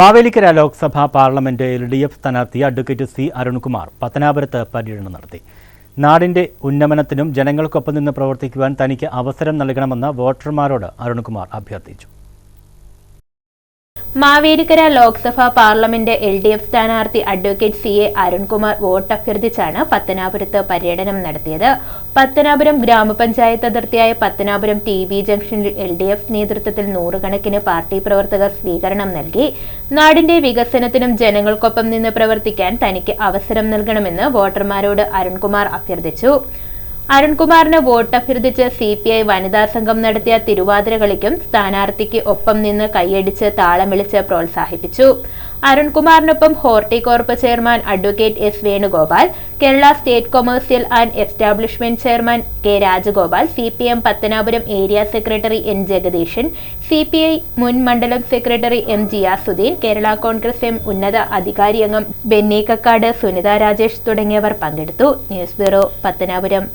Mavelikkara Lok Sabha parliament L D F സ്ഥാനാർത്ഥി advocate C Arunkumar പത്തനാപുരത്ത് പര്യടനം നടത്തി. നാടിന്റെ ഉന്നമനത്തിനും ജനങ്ങൾക്കൊപ്പം നിന്ന് പ്രവർത്തിക്കുവാൻ തനിക്ക് അവസരം നൽകണമെന്ന് വോട്ടർമാരോട് അരുൺകുമാർ അഭ്യർത്ഥിച്ചു. Mavelikkara Lok Sabha parliament L D F സ്ഥാനാർത്ഥി advocate C A Arunkumar vote അഭ്യർത്ഥിച്ചാണ് പത്തനാപുരത്ത് പര്യടനം നടത്തിയത്. പത്തനാപുരം ഗ്രാമപഞ്ചായത്ത് അതിർത്തിയായ പത്തനാപുരം ടി ബി ജംഗ്ഷനിൽ എൽ ഡി എഫ് നേതൃത്വത്തിൽ നൂറുകണക്കിന് പാർട്ടി പ്രവർത്തകർ സ്വീകരണം നൽകി. നാടിന്റെ വികസനത്തിനും ജനങ്ങൾക്കൊപ്പം നിന്ന് പ്രവർത്തിക്കാൻ തനിക്ക് അവസരം നൽകണമെന്ന് വോട്ടർമാരോട് അരുൺകുമാർ അഭ്യർത്ഥിച്ചു. അരുൺകുമാറിന് വോട്ട് അഭ്യർത്ഥിച്ച് സി പി ഐ വനിതാ സംഘം നടത്തിയ തിരുവാതിര കളിക്കും സ്ഥാനാർത്ഥിക്ക് ഒപ്പം നിന്ന് കൈയടിച്ച് താളം വിളിച്ച് പ്രോത്സാഹിപ്പിച്ചു. അരുൺകുമാറിനൊപ്പം Horticorp chairman advocate S Venugopal Kerala state commercial and establishment chairman K Rajagopal C P M Pathanapuram area secretary N Jagadeesan C P I മുൻ മണ്ഡലം secretary M Jiyasudheen Kerala Congress M ഉന്നത അധികാരി അംഗം ബെന്നി കക്കാട് സുനിത രാജേഷ് തുടങ്ങിയവർ പങ്കെടുത്തു. News bureau Pathanapuram.